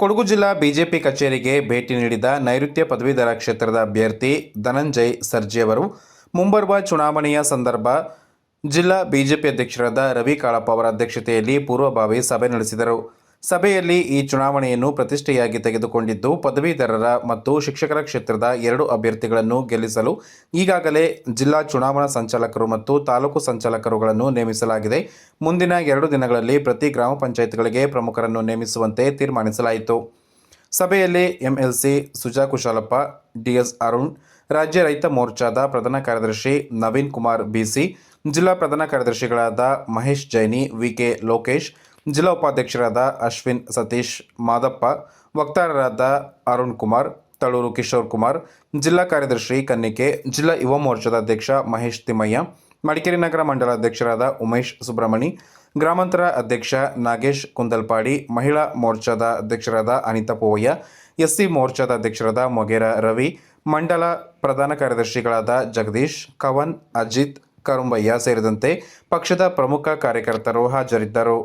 ಕೊಡಗು ಜಿಲ್ಲಾ ಬಿಜೆಪಿ ಕಚೇರಿಗೆ ಭೇಟಿ ನೀಡಿದ ನೈಋತ್ಯ ಪದವೀಧರ ಕ್ಷೇತ್ರದ ಅಭ್ಯರ್ಥಿ ಧನಂಜಯ್ ಸರ್ಜಿ ಅವರು, ಮುಂಬರುವ ಚುನಾವಣೆಯ ಸಂದರ್ಭ ಜಿಲ್ಲಾ ಬಿಜೆಪಿ ಅಧ್ಯಕ್ಷರಾದ ರವಿ ಕಾಳಪ್ಪ ಅವರ ಅಧ್ಯಕ್ಷತೆಯಲ್ಲಿ ಪೂರ್ವಭಾವಿ ಸಭೆ ನಡೆಸಿದರು. ಸಭೆಯಲ್ಲಿ ಈ ಚುನಾವಣೆಯನ್ನು ಪ್ರತಿಷ್ಠೆಯಾಗಿ ತೆಗೆದುಕೊಂಡಿದ್ದು, ಪದವೀಧರರ ಮತ್ತು ಶಿಕ್ಷಕರ ಕ್ಷೇತ್ರದ ಎರಡು ಅಭ್ಯರ್ಥಿಗಳನ್ನು ಗೆಲ್ಲಿಸಲು ಈಗಾಗಲೇ ಜಿಲ್ಲಾ ಚುನಾವಣಾ ಸಂಚಾಲಕರು ಮತ್ತು ತಾಲೂಕು ಸಂಚಾಲಕರುಗಳನ್ನು ನೇಮಿಸಲಾಗಿದೆ. ಮುಂದಿನ ಎರಡು ದಿನಗಳಲ್ಲಿ ಪ್ರತಿ ಗ್ರಾಮ ಪಂಚಾಯತ್ಗಳಿಗೆ ಪ್ರಮುಖರನ್ನು ನೇಮಿಸುವಂತೆ ತೀರ್ಮಾನಿಸಲಾಯಿತು. ಸಭೆಯಲ್ಲಿ ಎಂಎಲ್ಸಿ ಸುಜಾ ಕುಶಾಲಪ್ಪ, ಡಿಎಸ್ ಅರುಣ್, ರಾಜ್ಯ ರೈತ ಮೋರ್ಚಾದ ಪ್ರಧಾನ ಕಾರ್ಯದರ್ಶಿ ನವೀನ್ ಕುಮಾರ್ ಬಿಸಿ ಜಿಲ್ಲಾ ಪ್ರಧಾನ ಕಾರ್ಯದರ್ಶಿಗಳಾದ ಮಹೇಶ್ ಜೈನಿ ವಿಕೆ ಲೋಕೇಶ್ ಜಿಲ್ಲಾ ಉಪಾಧ್ಯಕ್ಷರಾದ ಅಶ್ವಿನ್ ಸತೀಶ್ ಮಾದಪ್ಪ, ವಕ್ತಾರರಾದ ಅರುಣ್ ಕುಮಾರ್, ತಳೂರು ಕಿಶೋರ್ ಕುಮಾರ್, ಜಿಲ್ಲಾ ಕಾರ್ಯದರ್ಶಿ ಕನ್ನಿಕೆ, ಜಿಲ್ಲಾ ಯುವ ಮೋರ್ಚಾದ ಅಧ್ಯಕ್ಷ ಮಹೇಶ್ ತಿಮ್ಮಯ್ಯ, ಮಡಿಕೇರಿ ನಗರ ಮಂಡಲ ಅಧ್ಯಕ್ಷರಾದ ಉಮೇಶ್ ಸುಬ್ರಹ್ಮಣಿ, ಗ್ರಾಮಾಂತರ ಅಧ್ಯಕ್ಷ ನಾಗೇಶ್ ಕುಂದಲ್ಪಾಡಿ, ಮಹಿಳಾ ಮೋರ್ಚಾದ ಅಧ್ಯಕ್ಷರಾದ ಅನಿತಾ ಪೋವಯ್ಯ, ಎಸ್ಸಿ ಮೋರ್ಚಾದ ಅಧ್ಯಕ್ಷರಾದ ಮೊಗೇರ ರವಿ, ಮಂಡಲ ಪ್ರಧಾನ ಕಾರ್ಯದರ್ಶಿಗಳಾದ ಜಗದೀಶ್, ಕವನ್, ಅಜಿತ್, ಕರುಂಬಯ್ಯ ಸೇರಿದಂತೆ ಪಕ್ಷದ ಪ್ರಮುಖ ಕಾರ್ಯಕರ್ತರು ಹಾಜರಿದ್ದರು.